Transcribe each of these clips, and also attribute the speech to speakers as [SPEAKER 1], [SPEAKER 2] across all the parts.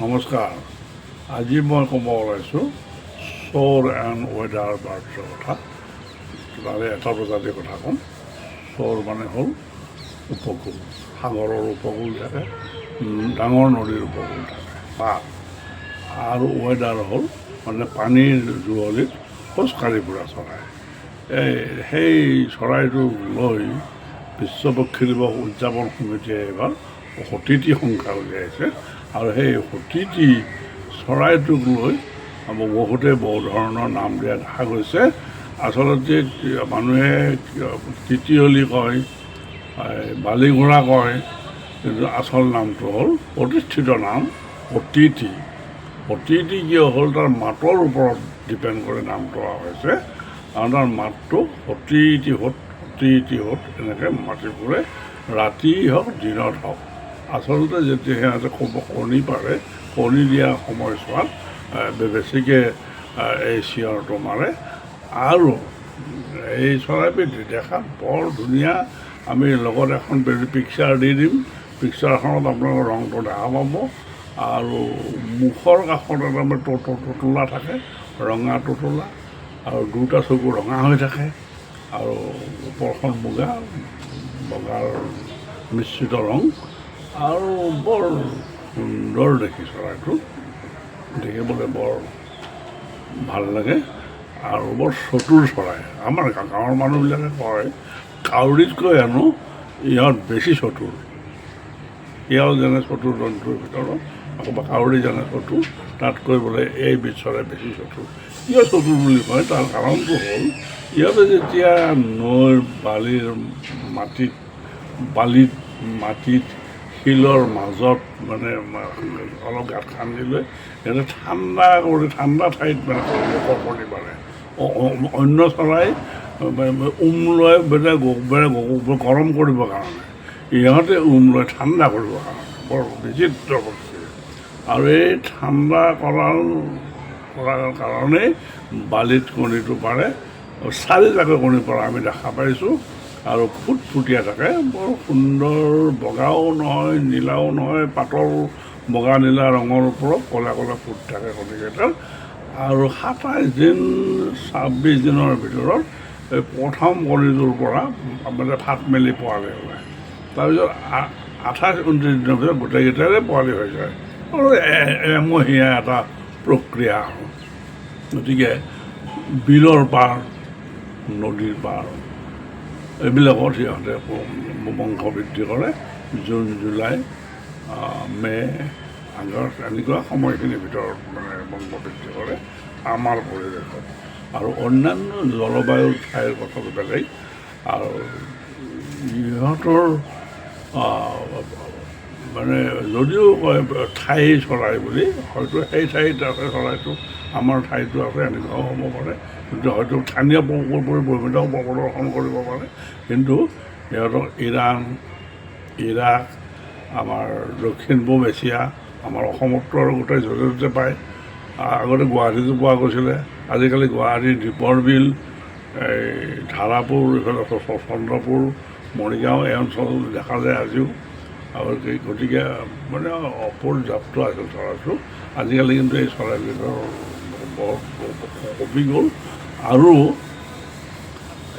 [SPEAKER 1] নমস্কাৰ আজি মই ক'ব ওলাইছোঁ, চ'ৰ এণ্ড ৱেডাৰ বাৰ্ডছৰ কথা। তাৰে এটা প্ৰজাতিৰ কথা ক'ম। চ'ৰ মানে হ'ল উপকূল। সাগৰৰ উপকূল থাকে ডাঙৰ নদীৰ উপকূল থাকে। পাত। আৰু ৱেডাৰ হ'ল মানে পানীৰ জুৱলিত খোজকাঢ়ি ফুৰা চৰাই। এই, সেই চৰাইটোক লৈ বিশ্ব পক্ষী দিৱস উদযাপন সমিতিয়ে এইবাৰ সতীতি সংখ্যা উলিয়াইছে। আৰু সেই সতীতি চৰাইটোক লৈ বহুতে বহু ধৰণৰ নাম দিয়া দেখা গৈছে। আচলতে মানুহে তিতিয়লি কয় বালিঘোঁৰা কয়, কিন্তু আচল নামটো হ'ল প্ৰতিষ্ঠিত নাম অতিথি। অতিথি কিয় হ'ল? তাৰ মাতৰ ওপৰত ডিপেণ্ড কৰি নামটো অহা হৈছে। আৰু তাৰ মাতটো অতিথি হত অতিথি হত এনেকৈ মাতি ফুৰে ৰাতি হওক, দিনত হওক। আচলতে যেতিয়া সিহঁতে ক'ব কণী পাৰে, কণী দিয়া সময়ছোৱাত বেছিকৈ এই চিঞৰটো মাৰে। আৰু এই চৰাইবিধ দেখাত বৰ ধুনীয়া। আমি লগত এখন পিকচাৰ দি দিম। পিকচাৰখনত আপোনালোকৰ ৰংটো দেখা পাব। আৰু মুখৰ কাষত এটা টো- টোটোলা থাকে, ৰঙা টোটোলা। আৰু দুটা চকু ৰঙা হৈ থাকে। আৰু ওপৰখন মুগা বগাৰ মিশ্ৰিত ৰং। আৰু বৰ সুন্দৰ দেখি চৰাইটো দেখিবলৈ বৰ ভালো লাগে আৰু বৰ চতুৰ চৰাই। আমাৰ গাঁৱৰ মানুহবিলাকে কয়, কাউৰীতকৈ হেনো ইহঁত বেছি চতুৰ। এয়াও যেনে চতুৰ জন্তুৰ ভিতৰত আকৌ কাউৰী যেনে চতুৰ, তাতকৈ বোলে এই বিধ চৰাই বেছি চতুৰ। কিয় চতুৰ বুলি কয়, তাৰ কাৰণটো হ'ল ইহঁতে যেতিয়া নৈৰ বালিৰ মাটিত, বালিত মাটিত শিলৰ মাজত মানে অলপ গাঁত খান্দি লৈ সিহঁতে ঠাণ্ডা কৰি, ঠাণ্ডা ঠাইত মানে কণী পাৰে অন্য চৰাই মানে উম লৈ বেলেগ বেলেগ গ- গৰম কৰিবৰ কাৰণে। ইহঁতে উম লৈ ঠাণ্ডা কৰিবৰ কাৰণে, বৰ বিচিত্ৰ বস্তু। আৰু এই ঠাণ্ডা কৰাৰ কৰাৰ কাৰণেই বালিত কণীটো পাৰে। চাৰিটাকৈ কণী পৰা আমি দেখা পাইছোঁ। আৰু ফুটফুটীয়া থাকে। বৰ সুন্দৰ, বগাও নহয়, নীলাও নহয়, পাতল, বগা, নীলা ৰঙৰ ওপৰত ক'লা ক'লা ফুট থাকে কণীকেইটাৰ আৰু সাতাইছ দিন, ছাব্বিছ দিনৰ ভিতৰত এই প্ৰথম কণীটোৰ পৰা মানে ফাট মেলি পোৱালি ওলায় তাৰপিছত আঠাইছ, ঊনত্ৰিছ দিনৰ পিছত গোটেইকেইটাৰে পোৱালি হৈ যায়। আৰু এমহীয়া এটা প্ৰক্ৰিয়া গতিকে বিলৰ পাৰ, নদীৰ পাৰ। এইবিলাকত সিহঁতে বংশ বৃদ্ধি কৰে জুন জুলাই মে' আগষ্ট এনেকুৱা সময়খিনিৰ ভিতৰত মানে বংশ বৃদ্ধি কৰে আমাৰ পৰিৱেশত আৰু অন্যান্য জলবায়ুৰ ঠাইৰ কথাটো বেলেগ আৰু ইহঁতৰ আহ, মানে যদিও কয় ঠাই চৰাই বুলি হয়তো সেই ঠাইত আছে চৰাইটো আমাৰ ঠাইতো আছে এনেকুৱাও হ'ব পাৰে। কিন্তু হয়তো স্থানীয় প্ৰদৰ্শন কৰিব পাৰে। কিন্তু সিহঁতক ইৰাণ ইৰাক আমাৰ দক্ষিণ পূব এছিয়া আমাৰ অসমতো আৰু গোটেই য'তে ত'তে পায় আগতে গুৱাহাটীতো পোৱা গৈছিলে। আজিকালি গুৱাহাটীৰ দীপৰ বিল এই ধাৰাপুৰ এইফালে চন্দ্ৰপুৰ মৰিগাঁও এই অঞ্চলত দেখা যায় আজিও। আৰু এই গতিকে মানে অপৰ্যাপ্ত আছিল চৰাইটো আজিকালি কিন্তু এই চৰাইবিধৰ গ'ল। আৰু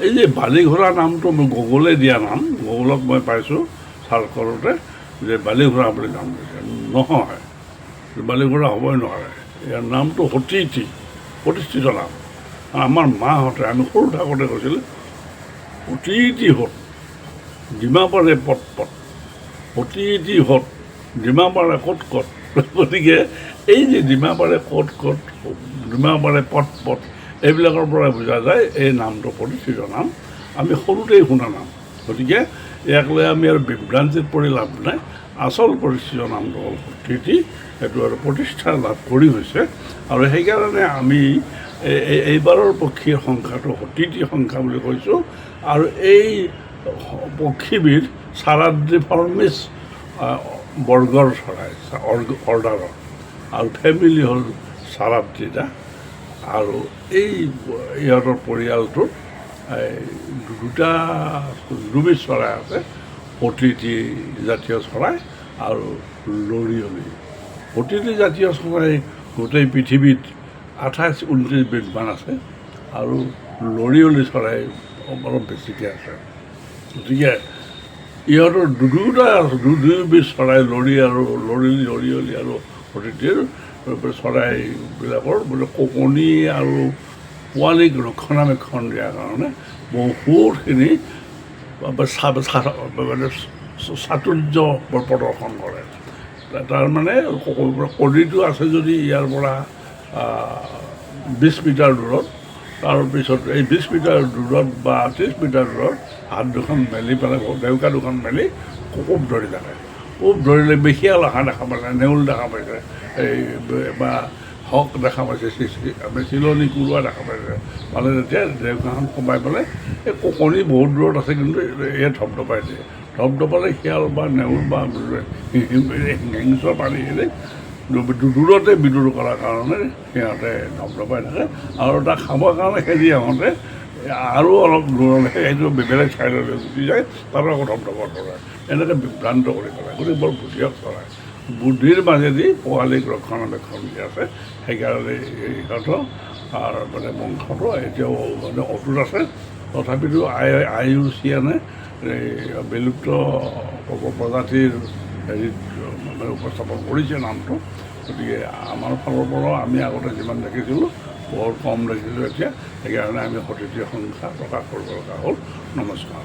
[SPEAKER 1] এই যে বালিঘোঁৰা নামটো মই গুগলে দিয়া নাম, গুগলত মই পাইছোঁ চাৰ্চ কৰোঁতে যে বালিঘোঁৰা বুলি নাম দিছে। নহয়, বালিঘোঁৰা হ'বই নোৱাৰে। ইয়াৰ নামটো সতীতি প্ৰতিষ্ঠিত নাম। আমাৰ মাহঁতে, আমি সৰু থাকোঁতে কৈছিলোঁ অতীতি হত যিমা পাৰে পট পট অতীতি হত যিমা পাৰে ক'ত ক'ত গতিকে এই যে ক'ত ক'ত যিমা পাৰে পট পট, এইবিলাকৰ পৰা বুজা যায়, এই নামটো প্ৰতিষ্ঠিত নাম। আমি সৰুতেই শুনা নাম। গতিকে ইয়াক লৈ আমি আৰু বিভ্ৰান্তিত পৰি লাভ নাই। আচল প্ৰতিষ্ঠিত নামটো হ'ল সতীতি সেইটো আৰু প্ৰতিষ্ঠা লাভ কৰি হৈছে। আৰু সেইকাৰণে আমি এই- এই- এইবাৰৰ পক্ষীৰ সংখ্যাটো সতীতি সংখ্যা বুলি কৈছোঁ। আৰু এই পক্ষীবিধ চাৰাদ্ৰিফৰ্মিছ বৰ্গৰ চৰাই অৰ্ডাৰৰ আৰু ফেমিলি হ'ল চাৰাদ্ৰিটা আৰু এই ইহঁতৰ পৰিয়ালটোত এই দুটা দুবিধ চৰাই আছে অতিথি জাতীয় চৰাই আৰু লৰিয়লি প্ৰতিটো জাতীয় চৰাই গোটেই পৃথিৱীত আঠাইছ ঊনত্ৰিছ বিধমান আছে আৰু লৰিয়লি চৰাই অলপ বেছিকৈ আছে। গতিকে ইহঁতৰ দুটা দুবিধ চৰাই লৰি আৰু লৰিলি লৰিয়লি আৰু প্ৰতিটিৰ চৰাইবিলাকৰ বোলে ককনি আৰু পোৱালিক ৰক্ষণাবেক্ষণ দিয়াৰ কাৰণে বহুতখিনি মানে চাতুৰ্য প্ৰদৰ্শন কৰে। তাৰমানে কণীটো আছে যদি ইয়াৰ পৰা বিছ মিটাৰ দূৰত তাৰপিছত এই বিছ মিটাৰ দূৰত বা ত্ৰিছ মিটাৰ দূৰত হাত দুখন মেলি পেলাই ডেউকা দুখন মেলি কোব ধৰি থাকে। কোব ধৰিলে বেশিয়াল অহা দেখা পাইছে, নেউল দেখা পাইছে, এই বা হক দেখা পাইছে চিলনি কোৰোৱা দেখা পাইছে। মানে যেতিয়া ডেউকাখন সোমাই পেলাই, এই কণী বহুত দূৰত আছে কিন্তু ইয়াত ধপধপাই দিয়ে ধপধপালে শিয়াল বা নেউল বা হিংস্ৰ দূ- দূৰতে বিদ্যুৎ কৰাৰ কাৰণে সিহঁতে ধপধপাই থাকে। আৰু তাক খাবৰ কাৰণে খেদি আহোঁতে আৰু অলপ দূৰলৈ সেইটো বেলেগ ঠাইলৈ গুচি যায় তাতো আকৌ ধপধপা কৰে এনেকৈ বিভ্ৰান্ত কৰি পেলাই, গতিকে বৰ বুদ্ধিয়ক চৰাই। বুদ্ধিৰ মাজেদি পোৱালিক ৰক্ষণাবেক্ষণ দি আছে, সেইকাৰণে ইহঁতৰ আৰু মানে বংশটো এতিয়াও মানে অটুট আছে। তথাপিতো আই আই ইউ, চি, এনে বিলুপ্ত প্ৰজাতিৰ হেৰিত মানে উপস্থাপন কৰিছে নামটো। গতিকে আমাৰ ফালৰ পৰাও আমি আগতে যিমান দেখিছিলোঁ, বৰ কম দেখিছিলোঁ এতিয়া। সেইকাৰণে আমি সতীৰ্থ সংখ্যা প্ৰকাশ কৰিব লগা হ'ল। নমস্কাৰ।